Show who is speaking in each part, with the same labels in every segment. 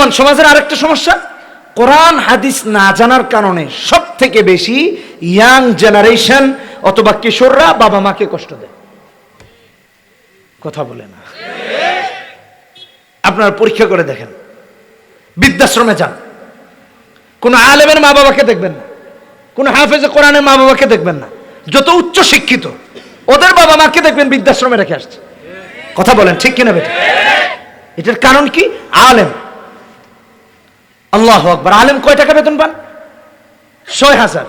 Speaker 1: বর্তমান সমাজের আরেকটা সমস্যা, কোরআন, হাদিস না জানার কারণে সব থেকে বেশি ইয়াং জেনারেশন অথবা কিশোররা বাবা মাকে কষ্ট দেয়। কথা বলে না। আপনারা পরীক্ষা করে দেখেন। বৃদ্ধাশ্রমে যান। কোন আলেমের মা বাবাকে দেখবেন না। কোন হাফেজে কোরআনের মা বাবাকে দেখবেন না। যত উচ্চ শিক্ষিত, ওদের বাবা মাকে দেখবেন বৃদ্ধাশ্রমে রেখে আসছে। কথা বলেন, ঠিক কিনা বেটা? এটার কারণ কি? আলেম। আল্লাহ আকবর। আলেম কয় টাকা বেতন পান? ছয় হাজার,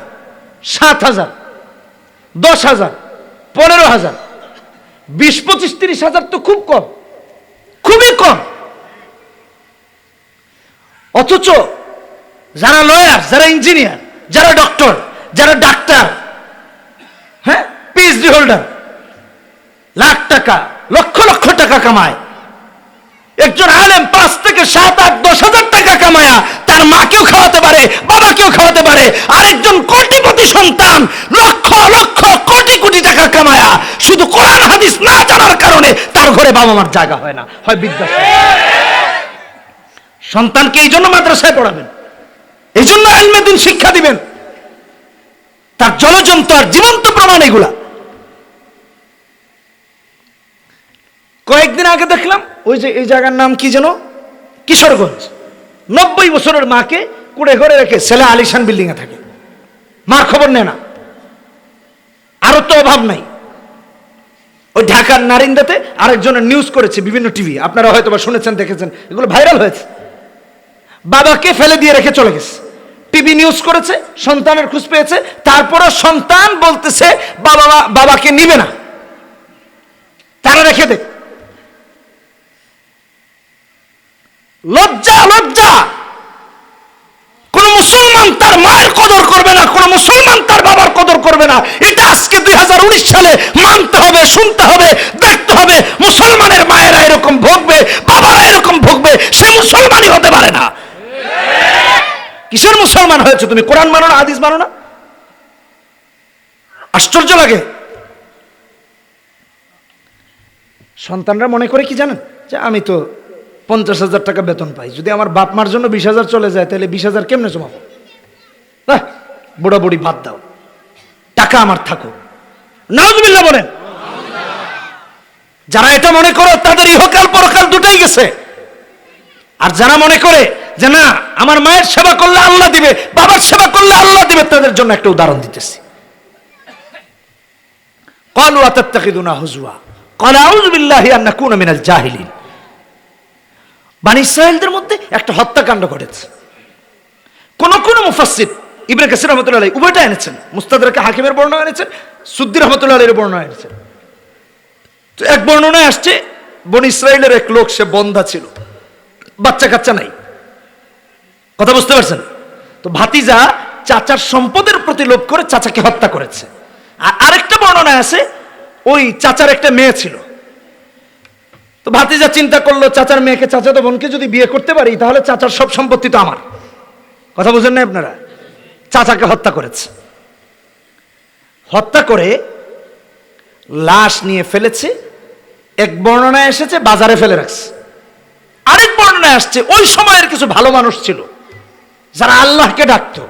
Speaker 1: সাত হাজার, দশ হাজার, পনেরো হাজার, বিশ, পঁচিশ, তিরিশ হাজার তো খুব কম, খুবই কম। অথচ যারা লয়ার যারা ইঞ্জিনিয়ার যারা ডক্টর যারা ডাক্তার হ্যাঁ পিএইচডি হোল্ডার লাখ টাকা, লক্ষ লক্ষ টাকা কামায়। একজন আলেম পাঁচ থেকে সাত, আট, দশ হাজার টাকা কামায়া তার মাকেও খাওয়াতে পারে, বাবাকেও খাওয়াতে পারে, আরেকজন কোটিপতি সন্তান, লক্ষ লক্ষ, কোটি কোটি টাকা কামায়া। শুধু কোরআন, হাদিস না জানার কারণে তার ঘরে বাবা মার জায়গা হয় না, হয় বিদ্যাশ্রম সন্তানকে এই জন্য মাদ্রাসায় পড়াবেন, এই জন্য আলমেদিন শিক্ষা দিবেন। তার জলজন্ত আর জীবন্ত প্রমাণ এগুলা। কয়েকদিন আগে দেখলাম ওই যে এই জায়গার নাম কি যেন? কিশোরগঞ্জ। নব্বই বছরের মাকে কুড়ে ঘরে রেখে ছেলে আলিশান বিল্ডিং এ থাকে। মার খবর নেয় না। আরও তো অভাব নাই। ওই ঢাকার নারিন্দাতে আরেকজনের নিউজ করেছে বিভিন্ন টিভি আপনারা হয়তো বা শুনেছেন, দেখেছেন। এগুলো ভাইরাল হয়েছে। বাবাকে ফেলে দিয়ে রেখে চলে গেছে। টিভি নিউজ করেছে, সন্তানের খোঁজ পেয়েছে। তারপরও সন্তান বলতেছে, বাবা, বাবাকে নিবে না। তারা রেখে দেখ লজ্জা লজ্জা। কোন মুসলমান তার মায়ের কদর করবে না, কোন মুসলমান তার বাবার কদর করবে না। এটা আজকে দুই হাজার উনিশ সালে মানতে হবে, শুনতে হবে, দেখতে হবে। মুসলমানের মায়েরা এরকম ভোগবে, বাবারা এরকম ভোগবে, সে মুসলমানই হতে পারে না। কিসের মুসলমান হয়েছে তুমি? কোরআন মানো না, হাদিস মানো না? আশ্চর্য লাগে। সন্তানরা মনে করে কি জানেন? যে আমি তো পঞ্চাশ হাজার টাকা বেতন পাই। যদি আমার বাপ মার জন্য বিশ হাজার চলে যায় তাহলে বিশ হাজার কেমনে জমাবো? আহ, বুড়া বুড়ি বাদ দাও। টাকা আমার থাকো নাউজবিল্লাহ বলেন। যারা এটা মনে করো তাদের ইহকাল পরকাল দুটাই গেছে। আর যারা মনে করে যে না আমার মায়ের সেবা করলে আল্লাহ দিবে বাবার সেবা করলে আল্লাহ দিবে তাদের জন্য একটা উদাহরণ দিতেছি। কলু আতাত্তাকিদুনা হুজুয়া কল আউযু বিল্লাহি আন নাকুনা মিনাল জাহিলিন। বানি ইসরায়েলদের মধ্যে একটা হত্যাকাণ্ড ঘটেছে। কোন কোন মুফাসসির ইবনে কাসির রহমতুল্লাহ উভয়টা এনেছেন। মুস্তাদরাকে হাকিমের বর্ণনা এনেছেন, সুদ্দি রহমতুল্লাহ আলাইহির বর্ণনা এনেছেন। তো এক বর্ণনায় আসছে, বন ইসরায়েলের এক লোক, সে বন্ধা ছিল। বাচ্চা কাচ্চা নাই। কথা বুঝতে পারছেন? তো ভাতিজা চাচার সম্পদের প্রতি লোভ করে চাচাকে হত্যা করেছে। আর আরেকটা বর্ণনা আছে, ওই চাচার একটা মেয়ে ছিল। তো ভাতিজা চিন্তা করল, চাচার মেয়েকে চাচা তো বোনকে যদি বিয়ে করতে পারি, তাহলে চাচার সব সম্পত্তি তো আমার। কথা বুঝেন না আপনারা? চাচাকে হত্যা করেছে। হত্যা করে লাশ নিয়ে ফেলেছে, এক বর্ণনায় এসেছে, বাজারে ফেলে রাখছে। আরেক বর্ণনায় আসছে, ওই সময়ের কিছু ভালো মানুষ ছিল, যারা আল্লাহকে ডাকতো।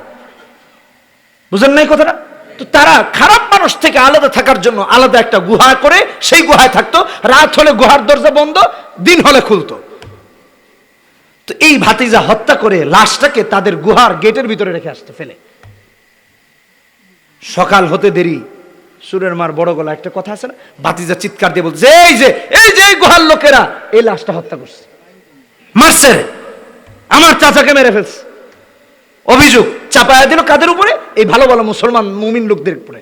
Speaker 1: বুঝেন নাই কথাটা? তো তারা খারাপ মানুষ থেকে আলাদা থাকার জন্য আলাদা একটা গুহা করে, সেই গুহায় থাকতো। রাত হলে গুহার দরজা বন্ধ, দিন হলে খুলতো। তো এই ভাতিজা হত্যা করে লাশটাকে তাদের গুহার গেটের ভিতরে রেখে আসতে ফেলে। সকাল হতে দেরি। সুরের মার বড় গলা, একটা কথা আছে না? ভাতিজা চিৎকার দিয়ে বলছে এই যে এই যে গুহার লোকেরা এই লাশটা হত্যা করছে। মারছে আমার চাচাকে মেরে ফেলছে। অভিযোগ চাপায়া দিল কাদের উপরে? এই ভালো ভালো মুসলমান মুমিন লোকদের উপরে।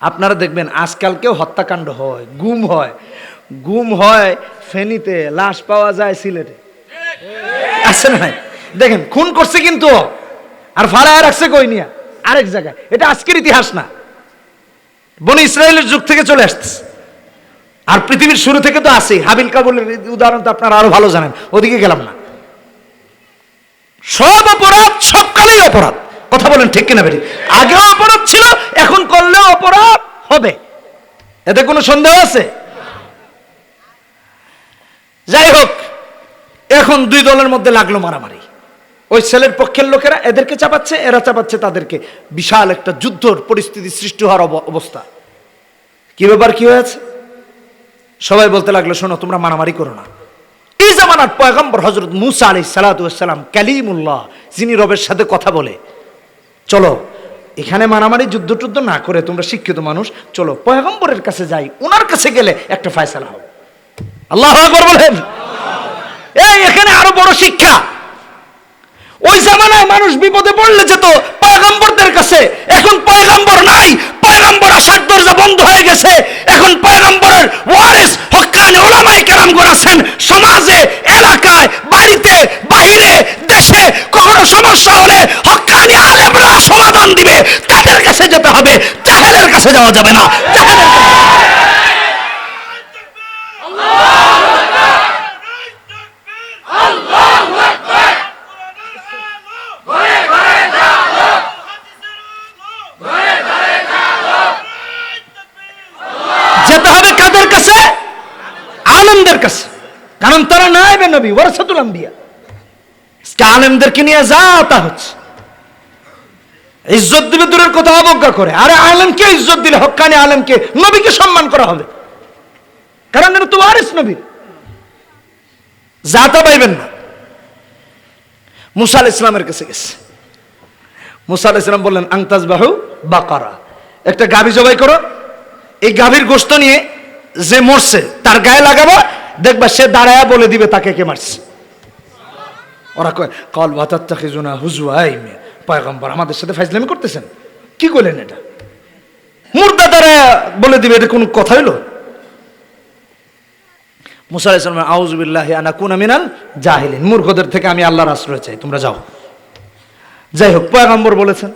Speaker 1: আপনারা দেখবেন আজকালকেও হত্যাকাণ্ড হয়, গুম হয়। গুম হয় ফেনীতে, লাশ পাওয়া যায় সিলেটে। আছে না? দেখেন, খুন করছে কিন্তু আর ফালায় রাখছে কই নিয়া? আরেক জায়গায়। এটা আজকের ইতিহাস না। বনি ইসরায়েলের যুগ থেকে চলে আসছে আর পৃথিবীর শুরু থেকে তো আছে হাবিল কাবুলের উদাহরণ তো আপনারা আরও ভালো জানেন। ওদিকে গেলাম না। সব অপরাধ, সবকালেই অপরাধ। কথা বলেন ঠিক কিনা বেরি আগেও অপরাধ ছিল, এখন করলেও অপরাধ হবে। এতে কোনো সন্দেহ আছে? যাই হোক, এখন দুই দলের মধ্যে লাগল মারামারি। ওই ছেলের পক্ষের লোকেরা এদেরকে চাপাচ্ছে, এরা চাপাচ্ছে তাদেরকে। বিশাল একটা যুদ্ধর পরিস্থিতি সৃষ্টি হওয়ার অব- অবস্থা। কি ব্যাপার, কি হয়েছে? সবাই বলতে লাগল, শোনো, তোমরা মারামারি করো না। এই জামানার পয়গম্বর হজরত মুসা আলী সালাতাম কালিমুল্লাহ, যিনি রবের সাথে কথা বলে, চলো, এখানে মারামারি যুদ্ধ টুদ্ধ না করে তোমরা শিক্ষিত মানুষ, চলো পয়গম্বরের কাছে যাই ওনার কাছে গেলে একটা ফয়সালা হবে। আল্লাহ আকবর বলেন। এই, এখানে আরও বড় শিক্ষা। ওই জামানায় মানুষ বিপদে পড়লে যেত, পয়গম্বরদের কাছে, এখন পয়গম্বর নাই, পয়গম্বর আসার দরজা বন্ধ হয়ে গেছে, এখন পয়গম্বরের সমস্যা হলে হক্কানি আলেমরা সমাধান দিবে। তাদের কাছে যেতে হবে কাছে যাওয়া যাবে না। যেতে হবে কাদের কাছে? আলেমদের কাছে। কারণ তারা নাইবে নবী আম্বিয়া। আজকে আলেমদেরকে নিয়ে যা তা হচ্ছে। ইজ্জত দিবে দূরের কথা অবজ্ঞা করে। আরে আলেমকে ইজ্জত দিলে হক্কানি আলেমকে নবীকে সম্মান করা হবে। কারণ এটা তো ওয়ারিস নবীর জাতা পাইবেন না। মুসা আল ইসলামের কাছে গেছে। মুসা আল ইসলাম বললেন আংতাজ বাহু বাকারা। একটা গাভী জবাই করো। এই গাভীর গোস্ত নিয়ে যে মরছে, তার গায়ে লাগাবো, দেখবা সে দাঁড়ায়া বলে দিবে তাকে কে মারছে। ওরা কয়, কল ভাতার জোনা হুজুয়া এই মেয়ে, পয়গম্বর আমাদের সাথে ফাইজলামি করতেছেন? কি করলেন এটা? মুর্দা দ্বারা বলে দিবে, এটা কোন কথা হইল? মুসা আলাইসালাম আউজবিল্লাহ আনা কুনা মিনাল জাহিলিন মূর্খদের থেকে আমি আল্লাহর আশ্রয় চাই, তোমরা যাও। যাই হোক, পয়গম্বর বলেছেন,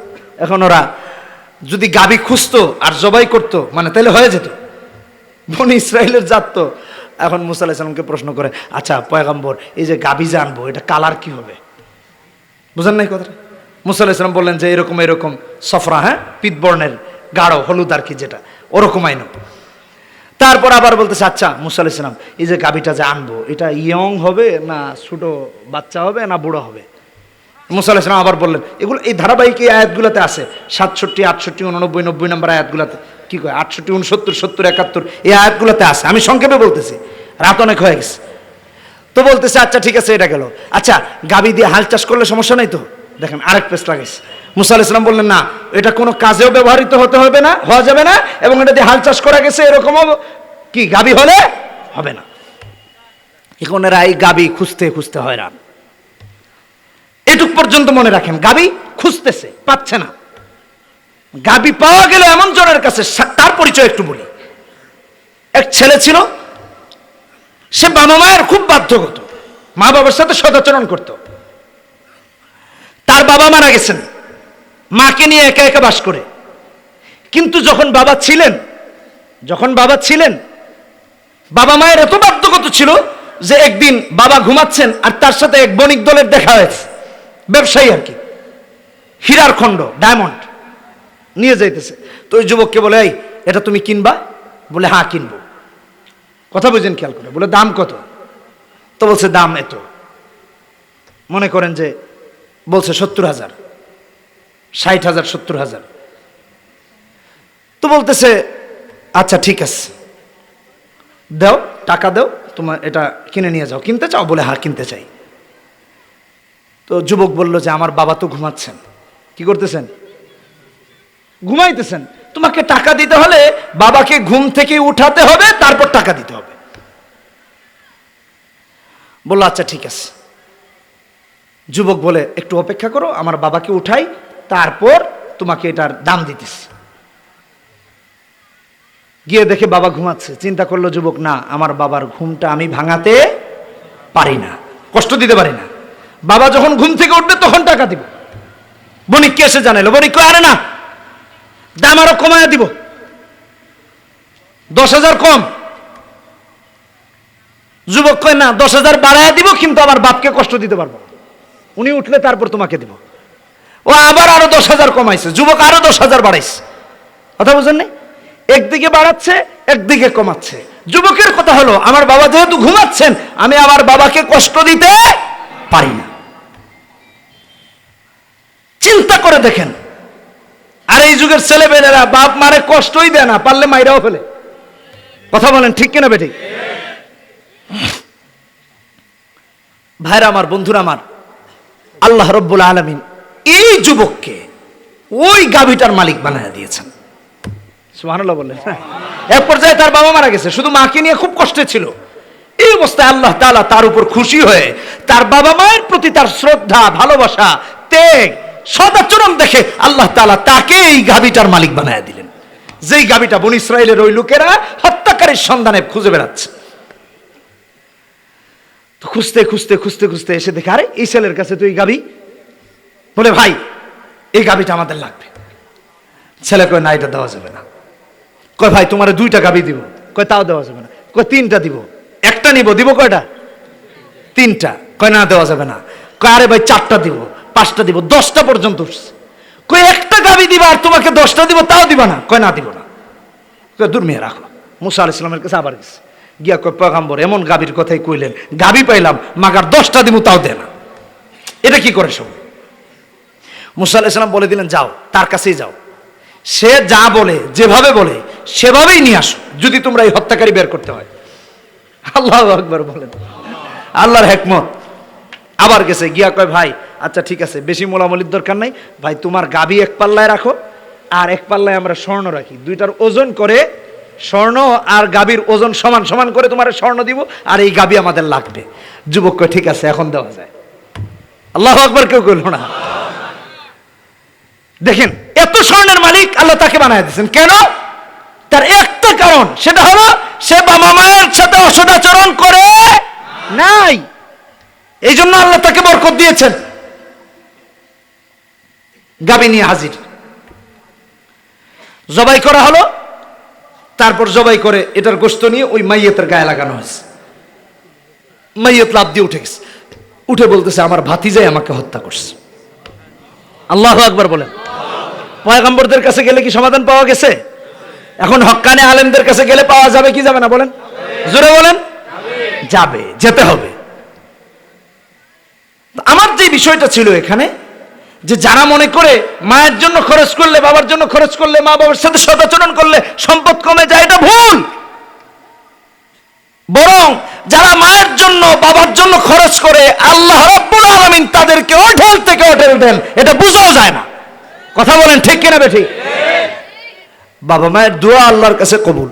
Speaker 1: এখন ওরা যদি গাবি খুঁজতো আর জবাই করতো মানে তাহলে হয়ে যেত। বনি ইসরায়েলের জাত তো এখন মুসা আলাইসালামকে প্রশ্ন করে আচ্ছা পয়গম্বর, এই যে গাবি যে আনব, এটা কালার কি হবে? বুঝেন নাই কথাটা? মুসা আলাইসালাম বললেন যে, এরকম এরকম, সফরা হ্যাঁ? পিতবর্ণের গাঢ়, হলুদ আর কি যেটা, ওরকম আইন তারপর আবার বলতেছে আচ্ছা মুসা আলাইসালাম এই যে গাবিটা যে আনব, এটা ইয়ং হবে না ছোট বাচ্চা হবে না বুড়ো হবে? মুসা আলাইসালাম আবার বললেন, এগুলো, এই ধারাবাহিক এই আয়াতগুলোতে আছে, সাতষট্টি, আটষট্টি, উননব্বই, নব্বই নম্বর আয়াতগুলোতে কি কয়? আটষট্টি, উনসত্তর, সত্তর, একাত্তর, এই আয়াতগুলোতে আছে। আমি সংক্ষেপে বলতেছি। রাত অনেক হয়ে গেছে। তো বলতেছে আচ্ছা ঠিক আছে, এটা গেল। আচ্ছা গাবি দিয়ে হাল চাষ করলে সমস্যা নাই তো? দেখেন, আরেক পেস লাগাইছে। মুসা আলাইহিস সালাম বললেন, না, এটা কোনো কাজেও ব্যবহৃত হতে হবে না, হওয়া যাবে না, এবং এটা দিয়ে হাল চাষ করা গেছে, এরকমও কি গাবি হলে হবে না? এখন এরা এই গাবি খুঁজতে খুঁজতে হয় হয়রান। এটুক পর্যন্ত মনে রাখেন, গাবি খুঁজতেছে, পাচ্ছে না। গাবি পাওয়া গেল এমন জনের কাছে তার পরিচয় একটু বলি। এক ছেলে ছিল, সে বাবা মায়ের খুব বাধ্যগত। মা বাবার সাথে সদাচরণ করত। তার বাবা মারা গেছেন। মাকে নিয়ে একা একা বাস করে। কিন্তু যখন বাবা ছিলেন, যখন বাবা ছিলেন, বাবা মায়ের এত বাধ্যগত ছিল যে একদিন বাবা ঘুমাচ্ছেন আর তার সাথে এক বণিক দলের দেখা হয়েছে। ব্যবসায়ী আর কি। হীরার খণ্ড, ডায়মন্ড। নিয়ে যাইতেছে। তো ওই যুবককে বলে, এই, এটা তুমি কিনবা? বলে হ্যাঁ কিনবো। কথা বুঝেন খেয়াল করে, বলে, দাম কত? তো বলছে, দাম এত। মনে করেন যে, বলছে, সত্তর হাজার। ষাট হাজার, সত্তর হাজার। তো বলতেছে আচ্ছা ঠিক আছে। দাও, টাকা দাও, তোমার এটা কিনে নিয়ে যাও। কিনতে চাও? বলে হ্যাঁ কিনতে চাই। তো যুবক বলল যে, আমার বাবা তো ঘুমাচ্ছেন। কি করতেছেন? ঘুমাইতেছেন। তোমাকে টাকা দিতে হলে বাবাকে ঘুম থেকে উঠাতে হবে, তারপর টাকা দিতে হবে। বলল আচ্ছা ঠিক আছে। যুবক বলে, একটু অপেক্ষা করো, আমার বাবাকে উঠাই, তারপর তোমাকে এটার দাম দিতেছি। গিয়ে দেখে বাবা ঘুমাচ্ছে। চিন্তা করল যুবক, না, আমার বাবার ঘুমটা আমি ভাঙাতে পারি না, কষ্ট দিতে পারি না। বাবা যখন ঘুম থেকে উঠবে, তখন টাকা দিব। বণিক কে এসে জানাইলো, বণিক আরে না। দাম আরও কমায় দিব। দশ হাজার কম। যুবক কয়, না, দশ হাজার বাড়ায় দিব, কিন্তু আমার বাপকে কষ্ট দিতে পারব উনি উঠলে তারপর তোমাকে দিব। ও আবার আরও দশ হাজার কমাইছে, যুবক আরও দশ হাজার বাড়াইছে। কথা বুঝেন নাই? একদিকে বাড়াচ্ছে, একদিকে কমাচ্ছে। যুবকের কথা হলো, আমার বাবা যেহেতু ঘুমাচ্ছেন, আমি আমার বাবাকে কষ্ট দিতে পারি না। চিন্তা করে দেখেন যুগের ছেলেমেয়েরা বাপ মারে কষ্টই দেয় না, পারলে মাইরাও ফেলে। কথা বলেন ঠিক কিনা বেটি ভাইরা আমার, বন্ধুরা আমার, আল্লাহ রব্বুল আলমিন এই যুবককে ওই গাভীটার মালিক বানায় দিয়েছেন। সুবহানাল্লাহ বললেন হ্যাঁ। এক পর্যায়ে তার বাবা মারা গেছে, শুধু মাকে নিয়ে খুব কষ্টে ছিল। এই অবস্থায় আল্লাহ তাআলা তার উপর খুশি হয়ে তার বাবা মায়ের প্রতি তার শ্রদ্ধা, ভালোবাসা, ত্যাগ সদাচরণ দেখে আল্লাহ তাআলা তাকে এই গাভীটার মালিক বানায় দিলেন। যেই গাভীটা বন ইসরায়েলের ওই লোকেরা হত্যাকারীর সন্ধানে খুঁজে বেড়াচ্ছে। খুঁজতে খুঁজতে খুঁজতে খুঁজতে এসে দেখে, আরে, এই ছেলের কাছে তো এই গাভী? বলে, ভাই, এই গাবিটা আমাদের লাগবে। ছেলে কয়, না, এটা দেওয়া যাবে না। কয়, ভাই, তোমার দুইটা গাবি দিব। কয়, তাও দেওয়া যাবে না। কয়, তিনটা দিব। একটা নিব। দিব কয়টা? তিনটা। কয়, না, দেওয়া যাবে না। কয়, আরে ভাই, চারটা দিব। পাঁচটা দিব, দশটা পর্যন্ত উঠছে। কয়, একটা গাবি দিবা আর তোমাকে দশটা দিব, তাও দিবা না। কয়, না, দিব না। কয়, দূর রাখো। মুসা আল ইসলামের কাছে আবার গেছে। গিয়া কয়, পয়গাম্বর, এমন গাভীর কথাই কইলেন, গাবি পাইলাম, মাগার দশটা দিব তাও দে না। এটা কি করে সব মুসা আল ইসলাম বলে দিলেন, যাও, তার কাছেই যাও। সে যা বলে, যেভাবে বলে, সেভাবেই নিয়ে আসো, যদি তোমরা এই হত্যাকারী বের করতে হয়। আল্লাহ আকবর বলেন। আল্লাহর হেকমত। আবার গেছে, গিয়া কয়, ভাই আচ্ছা ঠিক আছে, বেশি মোলামলির দরকার নাই। ভাই, তোমার গাবি এক পাল্লায় রাখো, আর এক পাল্লায় আমরা স্বর্ণ রাখি। দুইটার ওজন করে স্বর্ণ আর গাবির ওজন সমান সমান করে তোমার স্বর্ণ দিব, আর এই গাবি আমাদের লাগবে। যুবককে ঠিক আছে, এখন দেওয়া যায়। আল্লাহ আকবর, কেউ করল না। দেখেন, এত স্বর্ণের মালিক আল্লাহ তাকে বানায় দিয়েছেন। কেন? তার একটা কারণ, সেটা হলো সে বাবা মায়ের সাথে অসদাচরণ করে নাই। এই জন্য আল্লাহ তাকে বরকত দিয়েছেন। গাবি নিয়ে হাজির। জবাই করা হলো, তারপর জবাই করে এটার গোস্ত নিয়ে ওই মাইয়েতের গায়ে লাগানো হয়েছে। মাইয়েত লাভ দিয়ে উঠে গেছে। উঠে বলতেছে, আমার ভাতিজাই আমাকে হত্যা করছে। আল্লাহ আকবার বলেন পয়গম্বরদের কাছে গেলে কি সমাধান পাওয়া গেছে? এখন হক্কানে আলেমদের কাছে গেলে পাওয়া যাবে কি যাবে না বলেন? জোরে বলেন। যাবে, যেতে হবে। আমার যে বিষয়টা ছিল এখানে যে যারা মনে করে মায়ের জন্য খরচ করলে, বাবার জন্য খরচ করলে, মা বাবার সাথে সদাচরণ করলে সম্পদ কমে যায়, এটা ভুল। বরং যারা মায়ের জন্য, বাবার জন্য খরচ করে, আল্লাহ রব্বুল আলামিন তাদেরকে হোটেল থেকে হোটেল দেন এটা বুঝাও যায় না। কথা বলেন ঠিক কিনা বে ঠিক বাবা মায়ের দোয়া আল্লাহর কাছে কবুল।